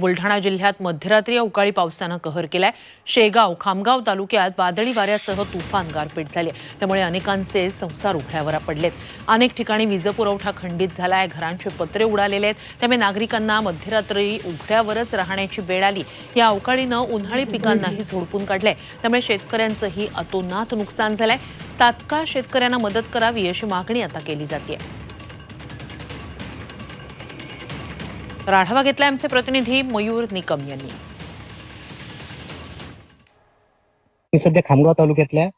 बुलढाणा जिल्ह्यात मध्यरात्री अवकाळी पावसानं कहर केलाय. शेगाव खामगाव तालुक्यात वादळी वाऱ्यासह तुफान गारपीट झाली त्यामुळे अनेकांचे संसार उघड्यावर पडलेत. अनेक ठिकाणी वीजपुरवठा खंडित झालाय. घरांचे पत्रे उडालेले आहेत. त्यामुळे नागरिकांना मध्यरात्री उघड्यावरच राहण्याची वेळ आली. या अवकाळीनं उन्हाळी पिकांनाही झोडपून काढलंय. त्यामुळे शेतकऱ्यांचंही अतोनात नुकसान झालंय. तात्काळ शेतकऱ्यांना मदत करावी अशी मागणी आता केली जाते तर आढावा घेतला आमचे प्रतिनिधी मयूर निकम यांनी. मी सध्या खामगाव तालुक्यातल्या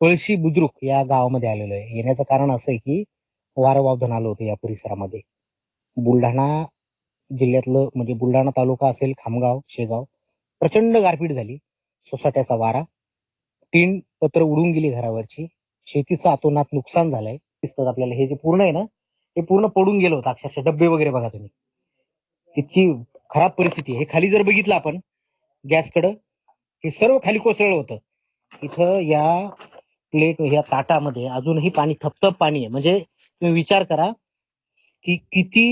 पळशी बुद्रुक या गावामध्ये आलेलो आहे. येण्याचं कारण असं आहे की वारंवावधन आलं होतं या परिसरामध्ये. बुलढाणा जिल्ह्यातलं म्हणजे बुलढाणा तालुका असेल खामगाव शेगाव प्रचंड गारपीट झाली. सोसाट्याचा वारा तीन पत्र उडून गेली घरावरची. शेतीचं अतोनात नुकसान झालंय. दिसतात आपल्याला. हे जे पूर्ण आहे ना हे पूर्ण पडून गेलं होतं. अक्षरशः डब्बे वगैरे बघा तुम्ही. इतकी खराब परिस्थिती हे खाली जर बघितलं आपण गॅसकडं हे सर्व खाली कोसळलं होतं. इथं या प्लेट या ताटामध्ये अजूनही पाणी थपथप पाणी आहे. म्हणजे तुम्ही विचार करा की किती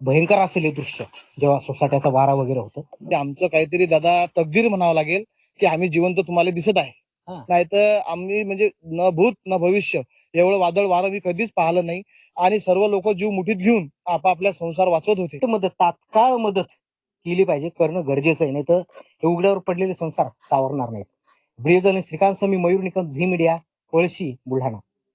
भयंकर असेल हे दृश्य जेव्हा सोसाट्याचा वारा वगैरे होतो. ते आमचं काहीतरी दादा तकदीर म्हणावं लागेल की आम्ही जिवंत तुम्हाला दिसत आहे. नाहीतर आम्ही म्हणजे न भूत न भविष्य एवढं वादळ वारं मी कधीच पाहिलं नाही. आणि सर्व लोक जीव मुठीत घेऊन आपापल्या संसार वाचवत होते. मदत तात्काळ मदत केली पाहिजे करणं गरजेचं आहे. नाही तर हे उघड्यावर पडलेले संसार सावरणार नाहीत. Video Shrikant Sami Mayur Nikam Zee Media Palshi Buldhana.